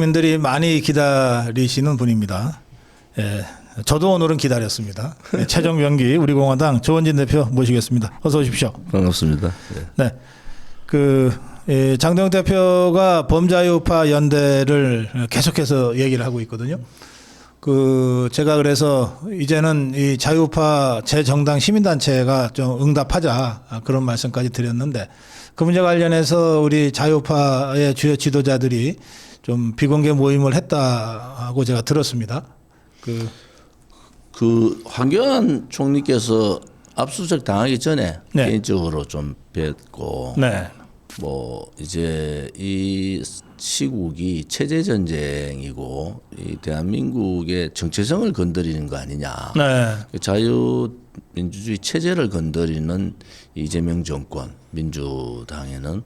국민들이 많이 기다리시는 분입니다. 예, 저도 오늘은 기다렸습니다. 예, 최종 변기 우리 공화당 조원진 대표 모시겠습니다. 어서 오십시오. 반갑습니다. 네. 네, 그 예, 장동 대표가 범자유파 연대를 계속해서 얘기를 하고 있거든요. 그 제가 그래서 이제는 이 자유파 재정당 시민단체가 좀 응답하자 아, 그런 말씀까지 드렸는데 그 문제 관련해서 우리 자유파의 주요 지도자들이 좀 비공개 모임을 했다고 제가 들었습니다. 그 그 황교안 총리께서 압수수색 당하기 전에 네. 개인적으로 좀 뵀고 네, 뭐 이제 이 시국이 체제 전쟁이고 이 대한민국의 정체성을 건드리는 거 아니냐. 네, 자유민주주의 체제를 건드리는 이재명 정권 민주당에는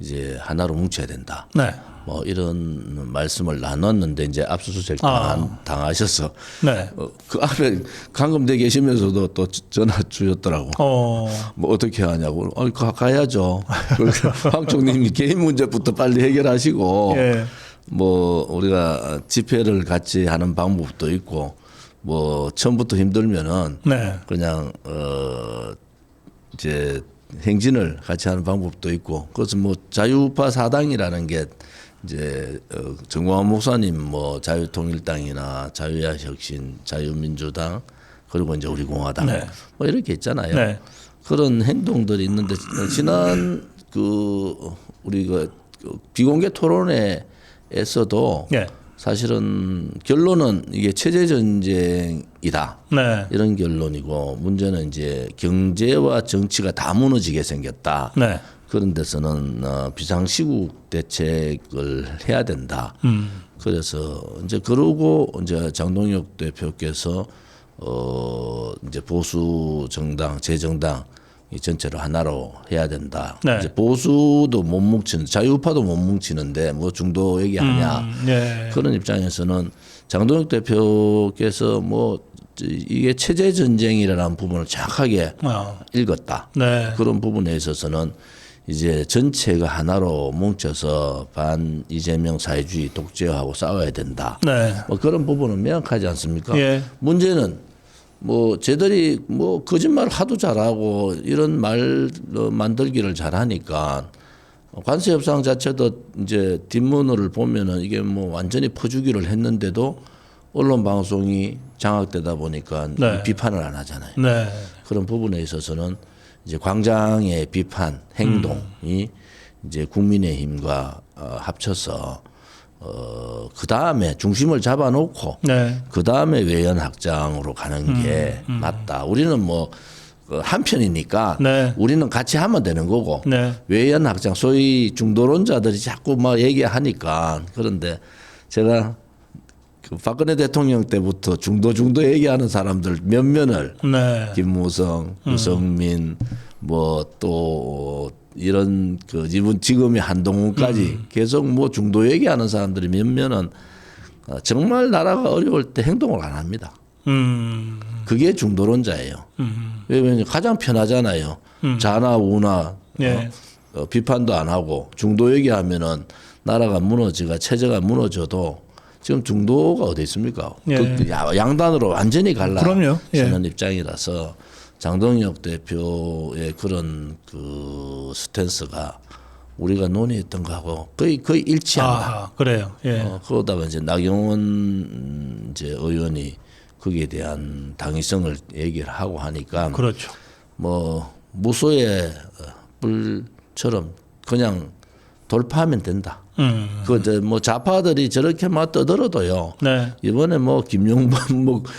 이제 하나로 뭉쳐야 된다. 네, 뭐 이런 말씀을 나눴는데 이제 압수수색 아. 당한, 당하셔서 네. 어, 그 앞에 감금돼 계시면서도 또 전화 주셨더라고. 어, 뭐 어떻게 하냐고. 어, 가, 가야죠. 황 총리님이 개인 문제부터 빨리 해결하시고 예. 뭐 우리가 집회를 같이 하는 방법도 있고 뭐 처음부터 힘들면은 네, 그냥 어 이제 행진을 같이 하는 방법도 있고 그것은 뭐 자유파 사당이라는 게 이제 어 정광환 목사님 뭐 자유통일당이나 자유야혁신 자유민주당 그리고 이제 우리 공화당 네. 뭐 이렇게 있잖아요. 네. 그런 행동들이 있는데 지난 그 우리가 그 비공개 토론회에서도 예, 사실은 결론은 이게 체제 전쟁이다. 네, 이런 결론이고 문제는 이제 경제와 정치가 다 무너지게 생겼다. 네, 그런 데서는 어, 비상시국 대책을 해야 된다. 음, 그래서 이제 그러고 이제 장동혁 대표께서 어 이제 보수 정당 재정당 이 전체를 하나로 해야 된다. 네. 이제 보수도 못 뭉치는 자유파도 못 뭉치는데 뭐 중도 얘기하냐. 음, 예, 그런 입장에서는 장동혁 대표께서 뭐 이게 체제 전쟁이라는 부분을 정확하게 어, 읽었다. 네, 그런 부분에 있어서는 이제 전체가 하나로 뭉쳐서 반 이재명 사회주의 독재하고 싸워야 된다. 네, 뭐 그런 부분은 명확하지 않습니까? 예. 문제는 뭐 쟤들이 뭐 거짓말 하도 잘하고 이런 말 어, 만들기를 잘하니까 관세 협상 자체도 이제 뒷문을 보면은 이게 뭐 완전히 퍼주기를 했는데도 언론 방송이 장악되다 보니까 네. 비판을 안 하잖아요. 네, 그런 부분에 있어서는 이제 광장의 비판 행동이 이제 국민의힘과 어, 합쳐서 어, 그 다음에 중심을 잡아놓고 네, 그 다음에 외연 확장으로 가는 게 맞다. 우리는 뭐그 한편이니까 네. 우리는 같이 하면 되는 거고 네, 외연 확장 소위 중도론자들이 자꾸 막 얘기하니까 그런데 제가 그 박근혜 대통령 때부터 중도 중도 얘기하는 사람들 몇면을 네, 김무성, 유성민 뭐또 이런 그 이분 지금의 한동훈까지 계속 뭐 중도 얘기하는 사람들이 몇몇은 어, 정말 나라가 어려울 때 행동을 안 합니다. 음, 그게 중도론자예요. 음, 왜냐면 가장 편하잖아요. 자나 우나 예. 어, 어, 비판도 안 하고 중도 얘기하면은 나라가 무너지가 체제가 무너져도 지금 중도가 어디 있습니까? 예. 그 야- 양단으로 완전히 갈라 그럼요. 예. 서는 입장이라서 장동혁 대표의 그런 그 스탠스가 우리가 논의했던 거하고 거의 거의 일치한다. 아, 그래요. 예, 어, 그러다가 이제 나경원 음, 이제 의원이 거기에 대한 당위성을 얘기를 하고 하니까 그렇죠. 뭐 무소의 어, 불처럼 그냥 돌파하면 된다. 음, 그뭐 좌파들이 저렇게 막 떠들어도요. 네, 이번에 뭐 김용범 뭐그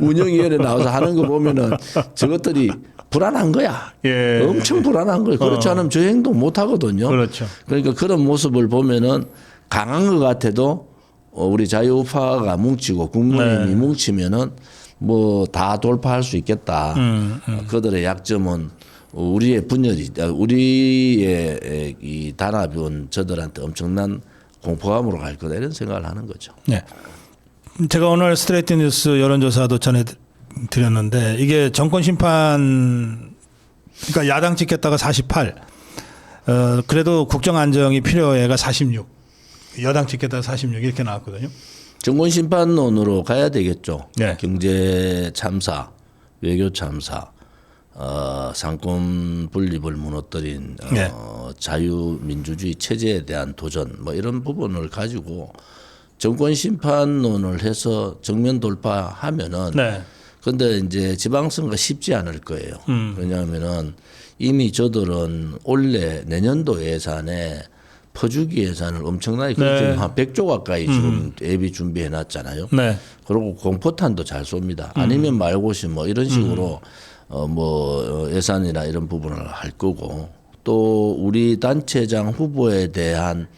운영위원회 나와서 하는 거 보면은 저것들이 불안한 거야. 예, 엄청 불안한 거예요. 그렇지 않으면 저 행동 못 하거든요. 그렇죠. 그러니까 그런 모습을 보면은 강한 것 같아도 어, 우리 자유파가 뭉치고 국민의힘이 네. 뭉치면은 뭐 다 돌파할 수 있겠다. 음, 어, 그들의 약점은 우리의 분열이 아, 우리의 이 단합이 온 저들한테 엄청난 공포감으로 갈 거다 이런 생각을 하는 거죠. 네. 제가 오늘 스트레이트 뉴스 여론조사도 전해 드렸는데 이게 정권 심판 그러니까 야당 찍겠다가 48. 어 그래도 국정 안정이 필요해가 46. 여당 찍겠다 46 이렇게 나왔거든요. 정권 심판론으로 가야 되겠죠. 네. 경제 참사, 외교 참사, 어, 상권 분립을 무너뜨린 어, 네. 자유민주주의 체제에 대한 도전 뭐 이런 부분을 가지고 정권 심판론을 해서 정면 돌파하면은 네. 근데 이제 지방선거 쉽지 않을 거예요. 왜냐하면은 이미 저들은 올해 내년도 예산에 퍼주기 예산을 엄청나게 네. 지금 한 100조 가까이 지금 예비 준비해 놨잖아요. 네. 그리고 공포탄도 잘 쏩니다. 아니면 말고시 뭐 이런 식으로 어 뭐 예산이나 이런 부분을 할 거고 또 우리 단체장 후보에 대한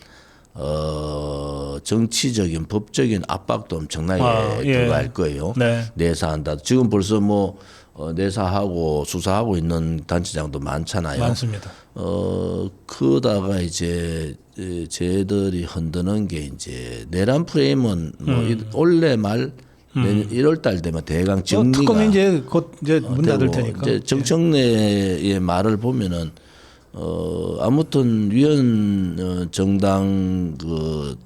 어 정치적인 법적인 압박도 엄청나게 아, 예. 들어갈 거예요. 네. 내사한다. 지금 벌써 뭐 어, 내사하고 수사하고 있는 단체장도 많잖아요. 많습니다. 어 그다가 이제 에, 쟤들이 흔드는 게 이제 내란 프레임은 뭐 음. 이- 올해 말 내년 1월 달 되면 대강 어, 정리가 특검이 이제 곧 이제 문 닫을 되고 테니까. 이제 정청래의 말을 보면은 어 아무튼 위원 어, 정당 그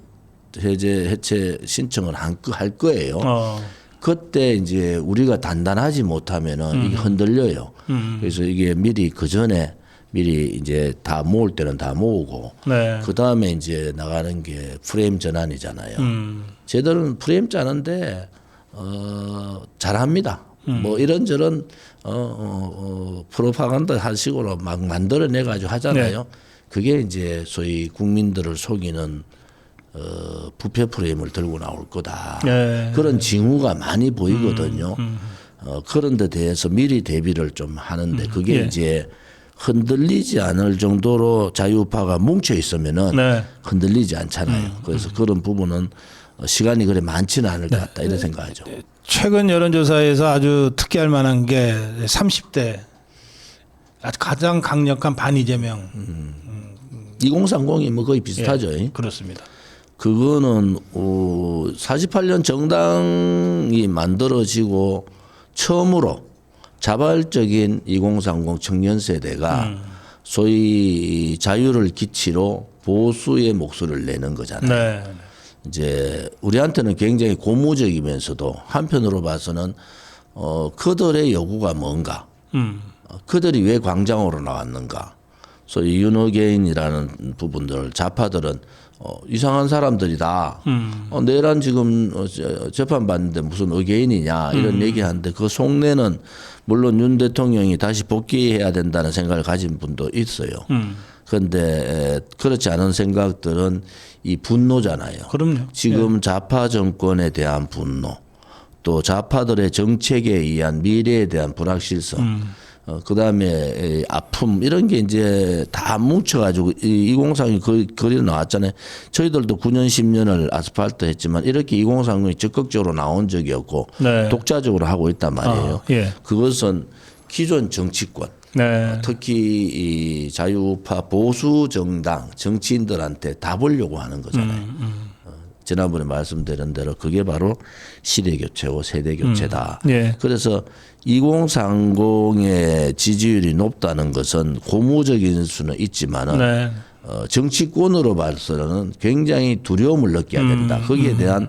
해제 해체 신청을 한, 거- 할 거예요. 어. 그때 이제 우리가 단단하지 못하면은 이게 흔들려요. 그래서 이게 미리 그 전에 미리 이제 다 모을 때는 다 모으고 네. 그 다음에 이제 나가는 게 프레임 전환이잖아요. 음. 쟤들은 프레임 짜는데 어 잘합니다. 음. 뭐 이런저런 어, 어, 어 프로파간다 한 식으로 막 만들어내 가지고 하잖아요. 네. 그게 이제 소위 국민들을 속이는 어 부패 프레임을 들고 나올 거다. 네. 음, 그런 징후가 많이 보이거든요. 어, 그런 데 대해서 미리 대비를 좀 하는데 그게 예. 이제 흔들리지 않을 정도로 자유파가 뭉쳐 있으면은 네. 흔들리지 않잖아요. 그래서 그런 부분은 어, 시간이 그래 많지는 않을 것 같다 이런 생각하죠. 최근 여론조사에서 아주 특기할 만한 게 30대 아주 가장 강력한 반이재명 2030이 뭐 거의 비슷하죠. 그렇습니다. 그거는 어, 48년 정당이 만들어지고 처음으로 자발적인 2030 청년 세대가 소위 자유를 기치로 보수의 목소리를 내는 거잖아요. 네. 이제 우리한테는 굉장히 고무적이면서도 한편으로 봐서는 어 그들의 요구가 뭔가 음. 어, 그들이 왜 광장으로 나왔는가 소위 유노게인이라는 부분들 좌파들은 어, 이상한 사람들이다. 어, 내란 지금 어, 저- 재판 받는데 무슨 의개인이냐 이런 얘기하는데 그 속내는 물론 윤 대통령이 다시 복귀해야 된다는 생각을 가진 분도 있어요. 그런데 그렇지 않은 생각들은 이 분노잖아요. 그럼요. 지금 좌파 정권에 대한 분노, 또 좌파들의 정책에 의한 미래에 대한 불확실성, 어, 그 다음에 아픔, 이런 게 이제 다 뭉쳐가지고 이 2030이 그, 그리 나왔잖아요. 저희들도 9년, 10년을 아스팔트 했지만 이렇게 2030이 적극적으로 나온 적이 없고 네. 독자적으로 하고 있단 말이에요. 아, 예. 그것은 기존 정치권, 네. 특히 이 자유파 보수 정당 정치인들한테 다 보려고 하는 거잖아요. 어, 지난번에 말씀드린 대로 그게 바로 시대 교체고 세대 교체다. 예. 그래서 2030의 지지율이 높다는 것은 고무적인 수는 있지만은 네. 어, 정치권으로 봐서는 굉장히 두려움을 느껴야 된다. 거기에 대한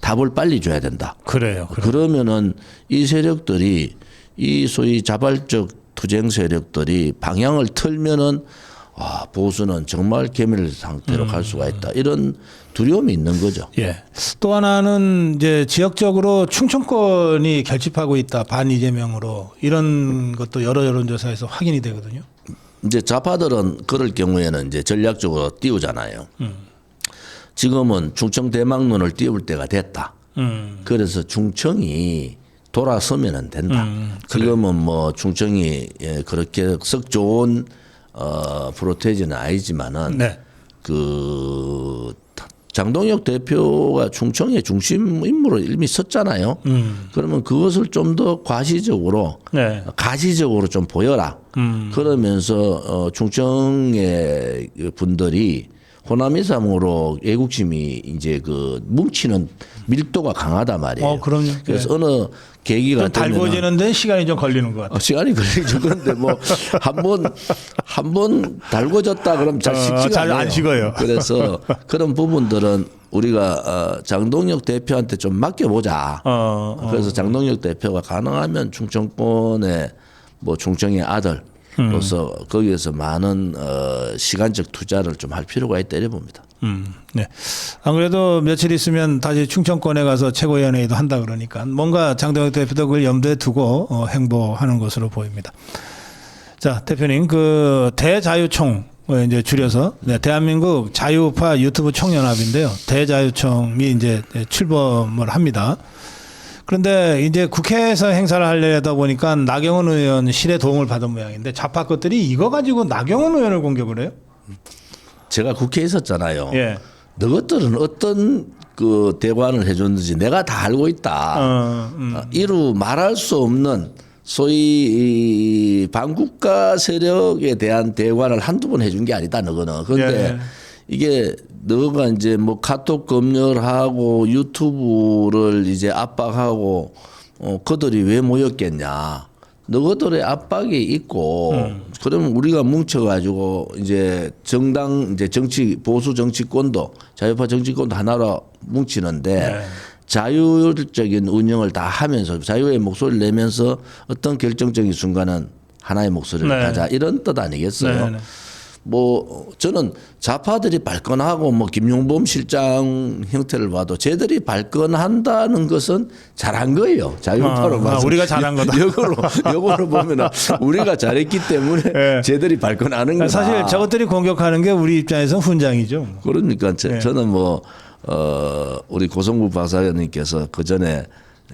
답을 빨리 줘야 된다. 그래요. 그래. 그러면은 이 세력들이 이 소위 자발적 투쟁 세력들이 방향을 틀면은 아 보수는 정말 개밀 상태로 갈 수가 있다 이런 두려움이 있는 거죠. 예. 또 하나는 이제 지역적으로 충청권이 결집하고 있다. 반 이재명으로 이런 것도 여러 여론조사에서 확인이 되거든요. 이제 좌파들은 그럴 경우에는 이제 전략적으로 띄우잖아요. 지금은 충청 대망론을 띄울 때가 됐다. 음. 그래서 충청이 돌아서면은 된다. 지금은 뭐 충청이 예, 그렇게 썩 좋은 어 프로테이지는 아니지만은 네. 그 장동혁 대표가 충청의 중심 인물로 이미 섰잖아요. 음. 그러면 그것을 좀 더 과시적으로 네. 가시적으로 좀 보여라. 음. 그러면서 어, 충청의 그 분들이 호남 이삼으로 애국심이 이제 그 뭉치는 밀도가 강하단 말이에요. 어, 그럼요. 그래서 어느 계기가 달궈지는데 시간이 좀 걸리는 것 같아요. 어, 시간이 걸리죠. 그런데 뭐 한 번 한 번 달궈졌다 그러면 잘 어, 식지가 잘안 않아요. 식어요. 그래서 그런 부분들은 우리가 어, 장동혁 대표한테 좀 맡겨보자. 어, 어. 그래서 장동혁 대표가 가능하면 충청권의 뭐 충청의 아들 로서 거기에서 많은 어, 시간적 투자를 좀 할 필요가 있다 이래 봅니다. 음, 네. 안 그래도 며칠 있으면 다시 충청권에 가서 최고위원회의도 한다 그러니까 뭔가 장동혁 대표도 그걸 염두에 두고 어, 행보하는 것으로 보입니다. 자, 대표님 그 대자유총 어, 이제 줄여서 네, 대한민국 자유우파 유튜브 총연합인데요. 대자유총이 이제 출범을 합니다. 그런데 이제 국회에서 행사를 하려다 보니까 나경원 의원 실의 도움을 받은 모양인데 좌파 것들이 이거 가지고 나경원 의원을 공격을 해요? 제가 국회에 있었잖아요. 예. 너것들은 어떤 그 대관을 해줬는지 내가 다 알고 있다. 어, 음. 어, 이루 말할 수 없는 소위 이 반국가 세력에 대한 대관을 한두 번 해준 게 아니다 너거는. 그런데 예. 이게 너가 이제 뭐 카톡 검열하고 유튜브를 이제 압박하고 어 그들이 왜 모였겠냐. 너희들의 압박이 있고 그러면 우리가 뭉쳐가지고 이제 정당 이제 정치 보수 정치권도 자유파 정치권도 하나로 뭉치는데 자율적인 운영을 다 하면서 자유의 목소리를 내면서 어떤 결정적인 순간은 하나의 목소리를 네. 가자 이런 뜻 아니겠어요? 네, 네. 뭐 저는 좌파들이 발끈하고 뭐 김용범 실장 형태를 봐도 쟤들이 발끈한다는 것은 잘한 거예요. 자유파로 아, 봐서 아, 우리가 잘한 거다. 역으로 역으로 보면은 우리가 잘했기 때문에 예. 쟤들이 발끈하는 거다. 사실 저것들이 공격하는 게 우리 입장에서 훈장이죠. 그러니까 저, 예. 저는 뭐 어, 우리 고성구 박사님께서 그 전에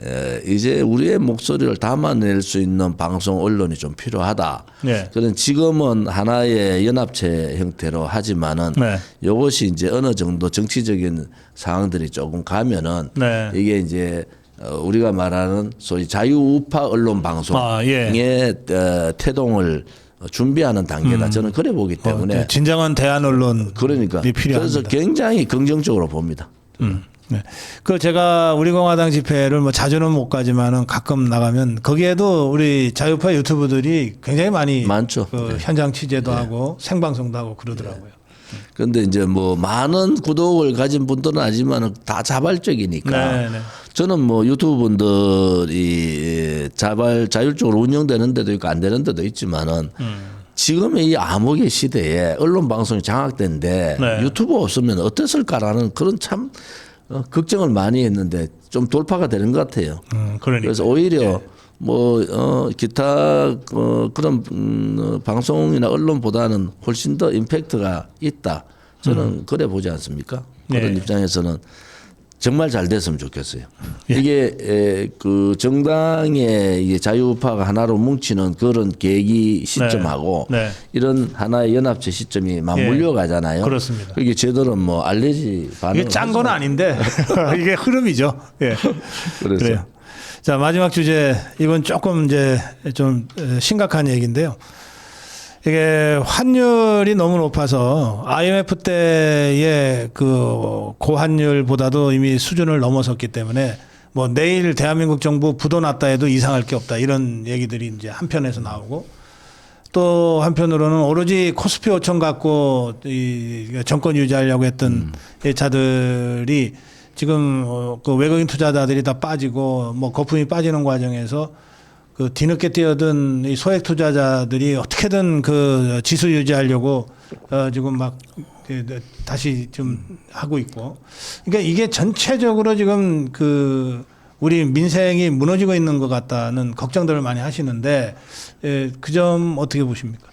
에, 이제 우리의 목소리를 담아낼 수 있는 방송 언론이 좀 필요하다. 네. 그런 지금은 하나의 연합체 형태로 하지만은 네. 이것이 이제 어느 정도 정치적인 상황들이 조금 가면은 네. 이게 이제 어, 우리가 말하는 소위 자유우파 언론 방송의 아, 예. 어, 태동을 준비하는 단계다. 저는 그래 보기 때문에 어, 진정한 대안 언론 그러니까 필요합니다. 그래서 굉장히 긍정적으로 봅니다. 음. 네. 그 제가 우리 공화당 집회를 뭐 자주는 못 가지만은 가끔 나가면 거기에도 우리 자유파 유튜브들이 굉장히 많이 많죠. 네. 그 현장 취재도 하고 생방송도 하고 그러더라고요. 그런데 이제 뭐 많은 구독을 가진 분들은 아니지만 다 자발적이니까 네, 네. 저는 뭐 유튜브 분들이 자발 자율적으로 운영되는 데도 있고 안 되는 데도 있지만은 음. 지금의 이 암흑의 시대에 언론 방송이 장악된데 네. 유튜브 없으면 어땠을까라는 그런 참 어, 걱정을 많이 했는데 좀 돌파가 되는 것 같아요. 음, 그러니까. 그래서 오히려 뭐 어, 기타 어, 그런 음, 어, 방송이나 언론보다는 훨씬 더 임팩트가 있다. 저는 그래 보지 않습니까? 그런 네. 입장에서는 정말 잘 됐으면 좋겠어요. 예. 이게 에, 그 정당의 자유파가 하나로 뭉치는 그런 계기 시점하고 네. 네. 이런 하나의 연합체 시점이 맞물려 가잖아요. 그렇습니다. 이게 제대로 뭐 알레지 반응 이게 짠 건 아닌데 이게 흐름이죠. 예. 그래서 그래요. 자 마지막 주제 이건 조금 이제 좀 에, 심각한 얘기인데요. 이게 환율이 너무 높아서 IMF 때의 그 고환율보다도 이미 수준을 넘어섰기 때문에 뭐 내일 대한민국 정부 부도 났다 해도 이상할 게 없다 이런 얘기들이 이제 한편에서 나오고 또 한편으로는 오로지 코스피 5천 갖고 이 정권 유지하려고 했던 예차들이 지금 어, 그 외국인 투자자들이 다 빠지고 뭐 거품이 빠지는 과정에서 그 뒤늦게 뛰어든 이 소액 투자자들이 어떻게든 그 지수 유지하려고 어 지금 막 그, 그, 다시 좀 하고 있고 그러니까 이게 전체적으로 지금 그 우리 민생이 무너지고 있는 것 같다는 걱정들을 많이 하시는데 예, 그점 어떻게 보십니까?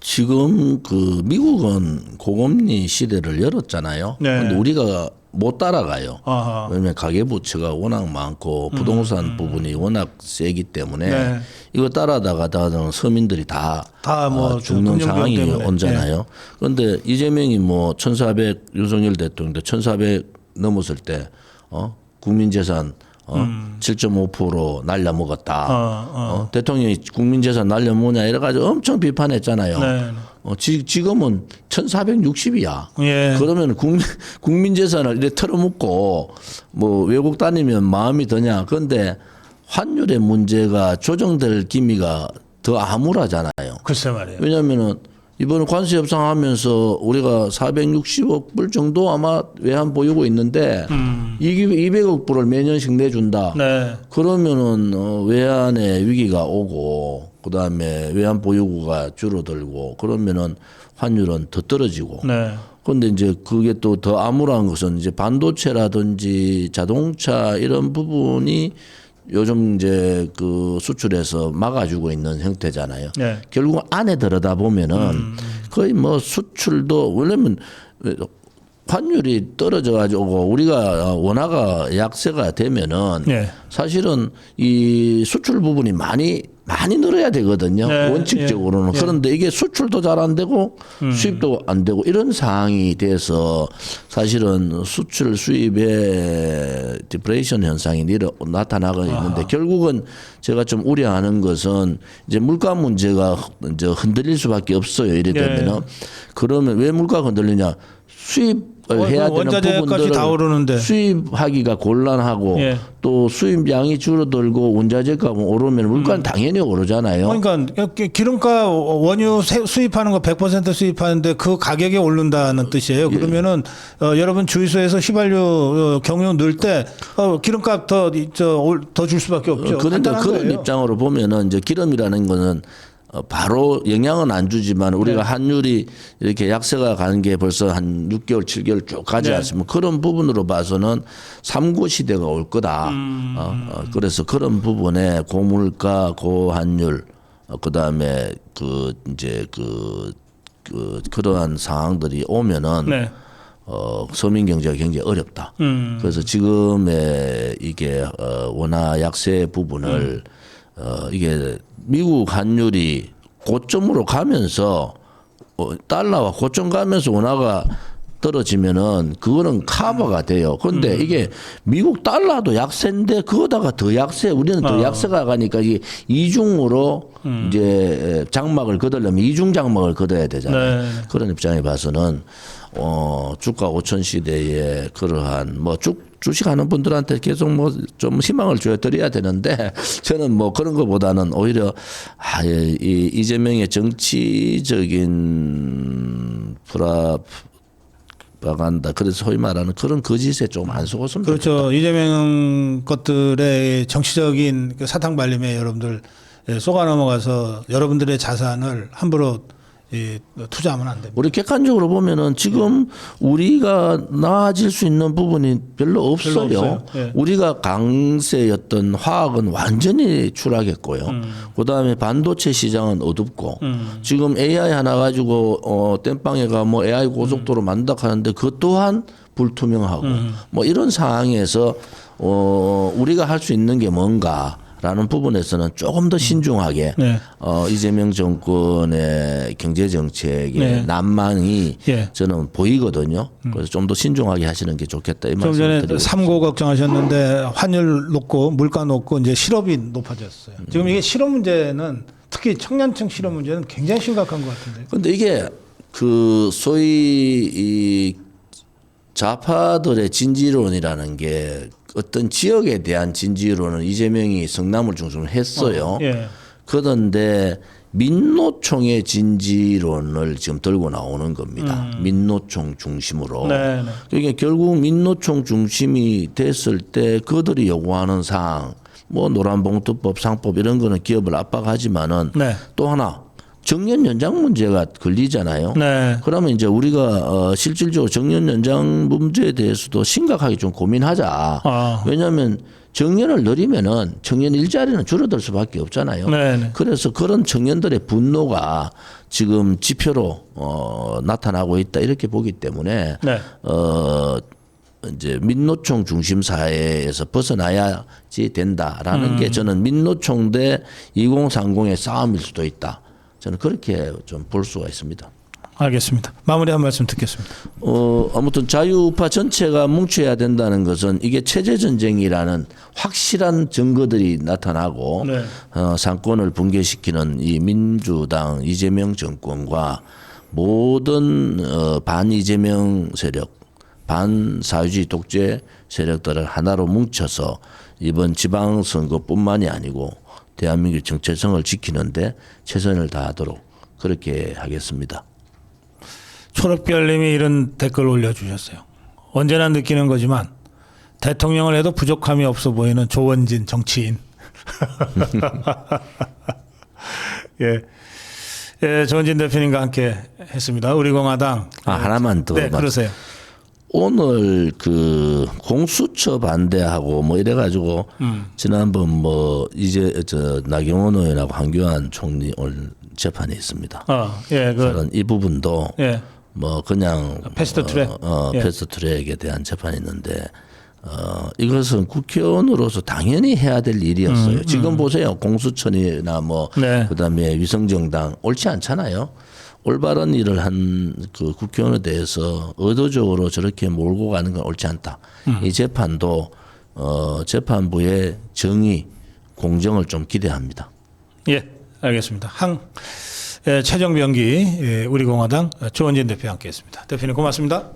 지금 그 미국은 고금리 시대를 열었잖아요. 네. 근데 우리가 못 따라가요. 아하. 왜냐하면 가계부채가 워낙 많고 부동산 부분이 워낙 세기 때문에 음, 네. 이거 따라다가다는 서민들이 다, 다뭐 아, 죽는 금융 상황이 때문에. 네. 온잖아요. 그런데 이재명이 뭐 1,400 윤석열 대통령도 1,400 넘었을 때 어? 국민 재산 어? 7.5% 날려 먹었다. 어, 어. 어, 대통령이 국민재산 날려먹냐 이래 가지고 엄청 비판했잖아요. 네. 어, 지, 지금은 1,460이야. 예. 그러면 국민, 국민 재산을 이래 털어먹고 뭐 외국 다니면 마음이 드냐. 그런데 환율의 문제가 조정될 기미가 더 암울하잖아요. 글쎄 말이에요. 왜냐면은 이번에 관세 협상하면서 우리가 460억 불 정도 아마 외환 보유고 있는데 이 200억 불을 매년씩 내준다. 네. 그러면은 어, 외환의 위기가 오고 그다음에 외환 보유고가 줄어들고 그러면은 환율은 더 떨어지고 네. 그런데 이제 그게 또 더 암울한 것은 이제 반도체라든지 자동차 이런 부분이 요즘 이제 그 수출에서 막아주고 있는 형태잖아요. 네. 결국 안에 들여다 보면은 거의 뭐 수출도 원래는 환율이 떨어져 가지고 우리가 원화가 약세가 되면은 네. 사실은 이 수출 부분이 많이 많이 늘어야 되거든요. 네, 원칙적으로는. 예, 예. 그런데 이게 수출도 잘 안 되고 수입도 안 되고 이런 상황이 돼서 사실은 수출 수입의 디프레이션 현상이 나타나고 있는데 결국은 제가 좀 우려하는 것은 이제 물가 문제가 이제 흔들릴 수밖에 없어요. 이래 네. 되면은 그러면 왜 물가가 흔들리냐? 수입을 어, 해야 그 되는 부분들을 다 오르는데. 수입하기가 곤란하고 예. 또 수입량이 줄어들고 원자재 값은 오르면 물가는 당연히 오르잖아요. 그러니까 기름값 원유 세- 수입하는 거 100% 수입하는데 그 가격이 오른다는 뜻이에요. 예. 그러면은 어, 여러분 주유소에서 휘발유 어, 경유 넣을 때 어, 기름값 더더 줄 수밖에 없죠. 그런데 간단한 그런 거예요. 입장으로 보면은 이제 기름이라는 거는 어, 바로 영향은 안 주지만 우리가 네. 환율이 이렇게 약세가 가는 게 벌써 한 6개월, 7개월 쭉 가지 네. 않습니까? 그런 부분으로 봐서는 삼고 시대가 올 거다. 음. 어, 어, 그래서 그런 부분에 고물가, 고환율, 어, 그 다음에 그 이제 그, 그 그러한 상황들이 오면은 네. 어, 서민 경제가 굉장히 어렵다. 음. 그래서 지금의 이게 어, 원화 약세 부분을 어, 이게 미국 환율이 고점으로 가면서 어, 달러와 고점 가면서 원화가 떨어지면은 그거는 커버가 돼요. 그런데 이게 미국 달러도 약세인데 그거다가 더 약세, 우리는 더 어. 약세가 가니까 이게 이중으로 이제 장막을 걷으려면 이중 장막을 걷어야 되잖아요. 네. 그런 입장에 봐서는 어 주가 5천 시대에 그러한 뭐 주, 주식하는 분들한테 계속 뭐 좀 희망을 줘야 드려야 되는데 저는 뭐 그런 것보다는 오히려 아, 이, 이 이재명의 정치적인 프라 바간다 그래서 소위 말하는 그런 거짓에 좀안 속았으면 그렇죠. 이재명 것들의 정치적인 그 사탕 발림에 여러분들 예, 속아 넘어가서 여러분들의 자산을 함부로 이, 투자하면 안 됩니다. 우리 객관적으로 보면은 지금 우리가 나아질 수 있는 부분이 별로 없어요. 별로 없어요. 예. 우리가 강세였던 화학은 완전히 추락했고요. 음. 그다음에 반도체 시장은 어둡고 지금 AI 하나 가지고 어 땜빵에가 뭐 AI 고속도로 만다 하는데 그 또한 불투명하고 음. 뭐 이런 상황에서 어 우리가 할 수 있는 게 뭔가 라는 부분에서는 조금 더 신중하게 네. 어, 이재명 정권의 경제 정책의 네. 난망이 예. 저는 보이거든요. 그래서 좀 더 신중하게 하시는 게 좋겠다 이좀 말씀 전에 드리고 삼고 걱정하셨는데 환율 높고 물가 높고 이제 실업이 높아졌어요. 지금 이게 실업 문제는 특히 청년층 실업 문제는 굉장히 심각한 것 같은데. 근데 이게 그 소위 이 좌파들의 진지론이라는 게 어떤 지역에 대한 진지론은 이재명이 성남을 중심으로 했어요. 예. 그런데 민노총의 진지론을 지금 들고 나오는 겁니다. 민노총 중심으로. 음. 네, 네. 그러니까 결국 민노총 중심이 됐을 때 그들이 요구하는 사항, 뭐 노란봉투법, 상법 이런 거는 기업을 압박하지만은 네. 또 하나 정년 연장 문제가 걸리잖아요. 네. 그러면 이제 우리가 어, 실질적으로 정년 연장 문제에 대해서도 심각하게 좀 고민하자. 아. 왜냐하면 정년을 늘리면은 청년 일자리는 줄어들 수밖에 없잖아요. 네, 네. 그래서 그런 청년들의 분노가 지금 지표로 어, 나타나고 있다 이렇게 보기 때문에 네. 어 이제 민노총 중심 사회에서 벗어나야지 된다라는 음. 게 저는 민노총 대 2030의 싸움일 수도 있다. 저는 그렇게 좀 볼 수가 있습니다. 알겠습니다. 마무리 한 말씀 듣겠습니다. 어, 아무튼 자유우파 전체가 뭉쳐야 된다는 것은 이게 체제 전쟁이라는 확실한 증거들이 나타나고 네. 어, 상권을 붕괴시키는 이 민주당 이재명 정권과 모든 어, 반 이재명 세력, 반 사회주의 독재 세력들을 하나로 뭉쳐서 이번 지방선거뿐만이 아니고 대한민국 정체성을 지키는데 최선을 다하도록 그렇게 하겠습니다. 초록별님이 이런 댓글 올려주셨어요. 언제나 느끼는 거지만 대통령을 해도 부족함이 없어 보이는 조원진 정치인. 예. 예, 조원진 대표님과 함께 했습니다. 우리 공화당. 아 하나만 더 네, 말- 그러세요. 오늘 그 공수처 반대하고 뭐 이래가지고 음. 지난번 뭐 이제 저 나경원 의원하고 황교안 총리 오늘 재판이 있습니다. 어, 예, 그, 저는 이 부분도 예, 뭐 그냥 패스트 트랙? 어, 어, 예. 패스트 트랙에 대한 재판이 있는데 어, 이것은 국회의원으로서 당연히 해야 될 일이었어요. 지금 보세요. 공수처나 뭐 음, 네. 그 다음에 위성정당 옳지 않잖아요. 올바른 일을 한 그 국회의원에 대해서 의도적으로 저렇게 몰고 가는 건 옳지 않다. 음. 이 재판도 어, 재판부의 정의, 공정을 좀 기대합니다. 예, 알겠습니다. 항, 예, 최정병기, 예, 우리 공화당 조원진 대표 함께 했습니다. 대표님 고맙습니다.